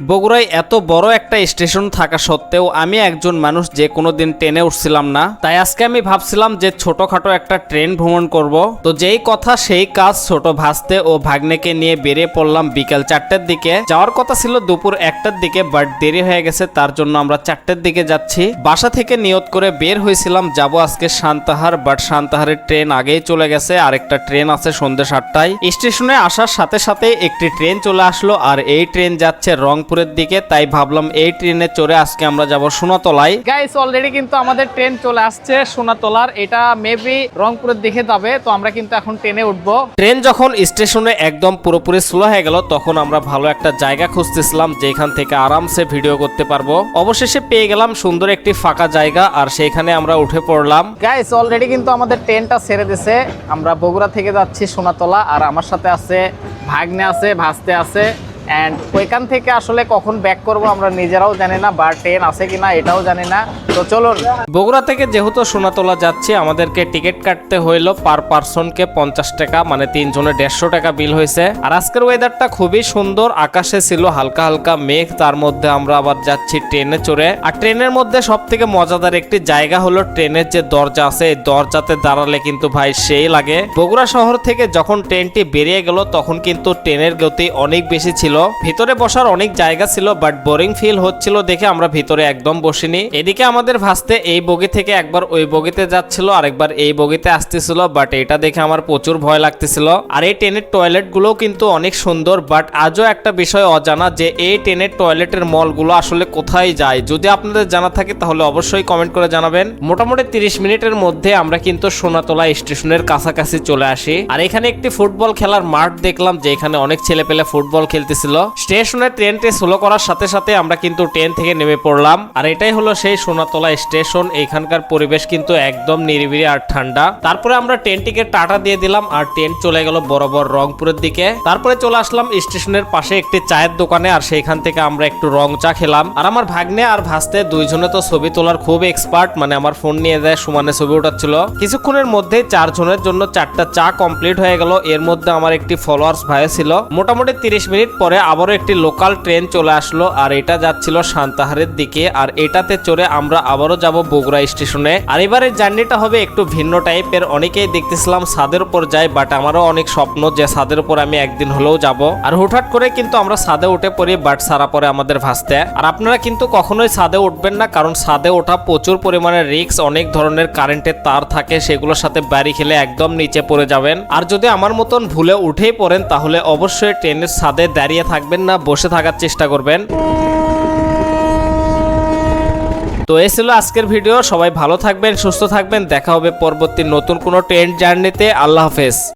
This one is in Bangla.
বগুড়ায় এত বড় একটা স্টেশন থাকা সত্ত্বেও আমি একজন মানুষ যে কোনো দিন ট্রেনে উঠছিলাম না। তাই আজকে আমি ভাবছিলাম যে ছোটখাটো একটা ট্রেন ভ্রমণ করব। তো যেই কথা সেই কাজ ছোট ভাসতে ও ভাগ্নেকে নিয়ে বেরিয়ে পড়লাম বিকেল চারটের দিকে। যাওয়ার কথা ছিল দুপুর একটার দিকে বাট দেরি হয়ে গেছে, তার জন্য আমরা চারটের দিকে যাচ্ছি। বাসা থেকে নিয়ত করে বের হয়েছিলাম, যাব আজকে সান্তাহার বাট সান্তাহারের ট্রেন আগেই চলে গেছে, আরেকটা ট্রেন আছে সন্ধ্যে সাতটায়। স্টেশনে আসার সাথে সাথে একটি ট্রেন চলে আসলো, আর এই ট্রেন যাচ্ছে রংপুরের দিকে তাই ভাবলাম এই ট্রেনে চড়ে আজকে আমরা যাব সোনাতলায়। গাইস অলরেডি কিন্তু আমাদের ট্রেন চলে আসছে সোনাতলার। এটা মেবি রংপুরের দিকে যাবে তো আমরা কিন্তু এখন ট্রেনে উঠবো। ট্রেন যখন স্টেশনে একদম পুরোপুরি স্লো হয়ে গেল তখন আমরা ভালো একটা জায়গা খুঁজতেছিলাম যেখান থেকে আরামসে ভিডিও করতে পারব। অবশেষে পেয়ে গেলাম সুন্দর একটি ফাঁকা জায়গা আর সেইখানে আমরা উঠে পড়লাম। গাইস অলরেডি কিন্তু আমাদের ট্রেনটা ছেড়ে দিছে। আমরা বগুড়া থেকে যাচ্ছি সোনাতলা আর আমার সাথে আছে ভাগ্নে আছে ভাসতে আছে। অ্যান্ড ওইখান থেকে আসলে কখন ব্যাক করব আমরা নিজেরাও জানি না, বা ট্রেন আছে কিনা এটাও জানি না। তো চলুন। বগুড়া থেকে যেহেতু সোনাতলা যাচ্ছি, আমাদেরকে টিকিট কাটতে হইল পার পার্সনকে পঞ্চাশ টাকা মানে তিনজনে দেড়শো টাকা বিল হয়েছে আর আজকের ওয়েদারটা খুবই সুন্দর, আকাশে ছিল হালকা হালকা মেঘ, তার মধ্যে আমরা আবার যাচ্ছি ট্রেনে চড়ে। আর ট্রেনের মধ্যে সব থেকে মজাদার একটি জায়গা হলো ট্রেনের যে দরজা আছে, এই দরজাতে দাঁড়ালে কিন্তু ভাই সেই লাগে। বগুড়া শহর থেকে যখন ট্রেনটি বেরিয়ে গেল, তখন কিন্তু ট্রেনের গতি অনেক বেশি ছিল। ভিতরে বসার অনেক জায়গা ছিল বাট বোরিং ফিল হচ্ছিল দেখে আমরা ভিতরে একদম বসিনি। এদিকে আমাদের ভাসতে এই বগি থেকে একবার ওই বগিতে যাচ্ছিল, আরেকবার এই বগিতে আসতেছিল বাট এটা দেখে আমার প্রচুর ভয় লাগতেছিল। আর এই ট্রেনের টয়লেট গুলোও কিন্তু অনেক সুন্দর বাট আজও একটা বিষয় অজানা যে এই ট্রেনের টয়লেটের মলগুলো আসলে কোথায় যায়। যদি আপনাদের জানা থাকে তাহলে অবশ্যই কমেন্ট করে জানাবেন। মোটামুটি তিরিশ মিনিটের মধ্যে আমরা কিন্তু সোনাতলা স্টেশনের কাছাকাছি চলে আসি। আর এখানে একটি ফুটবল খেলার মাঠ দেখলাম যে এখানে অনেক ছেলে পেলে ফুটবল খেলতেছিল। স্টেশনে ট্রেনটি স্লো করার সাথে সাথে আমরা কিন্তু ট্রেন থেকে নেমে পড়লাম। আর এটাই হলো সেই সোনাতলা স্টেশন। এখানকার পরিবেশ কিন্তু একদম নিরিবিলি আর ঠান্ডা। তারপরে আমরা ট্রেনটিকে টাটা দিয়ে দিলাম আর ট্রেন চলে গেল বরাবর রংপুরের দিকে। তারপরে চলে আসলাম স্টেশনের পাশে একটি চায়ের দোকানে আর সেইখান থেকে আমরা একটু রং চা খেলাম। আর আমার ভাগ্নে আর ভাসতে দুইজনে তো ছবি তোলার খুব এক্সপার্ট মানে আমার ফোন নিয়ে যায়, সমানে ছবি ওঠাচ্ছিল। কিছুক্ষণের মধ্যে চারজনের জন্য চারটা চা কমপ্লিট হয়ে গেল। এর মধ্যে আমার একটি ফলোয়ার্স ভাই ছিল। মোটামুটি তিরিশ মিনিট পরে আবারও একটি লোকাল ট্রেন চলে আসলো আর এটা যাচ্ছিল সান্তাহারের দিকে আর এটাতে চড়ে আমরা আবারও যাব বগুড়া স্টেশনে। আর এবারের জার্নিটা হবে একটু ভিন্ন টাইপের। অনেকেই দেখতেছিলাম ছাদের উপর যায় বাট আমারও অনেক স্বপ্ন যে ছাদের উপর আমি একদিন হলেও যাব। আর হুটহাট করে কিন্তু আমরা ছাদে উঠে পড়ি বাট সারা পরে আমাদের ভাসতে। আর আপনারা কিন্তু কখনোই ছাদে উঠবেন না, কারণ ছাদে ওঠা প্রচুর পরিমাণে রিক্স অনেক ধরনের কারেন্টের তার থাকে, সেগুলোর সাথে বাড়ি খেলে একদম নিচে পড়ে যাবেন। আর যদি আমার মতন ভুলে উঠেই পড়েন, তাহলে অবশ্যই ট্রেনের ছাদে দাঁড়িয়ে থাকবেন না, বসে থাকার চেষ্টা করবেন। তো এই ছিল আজকের ভিডিও, সবাই ভালো থাকবেন, সুস্থ থাকবেন, দেখা হবে পরবর্তী নতুন কোনো ট্রেন জার্নিতে, আল্লাহ হাফেজ।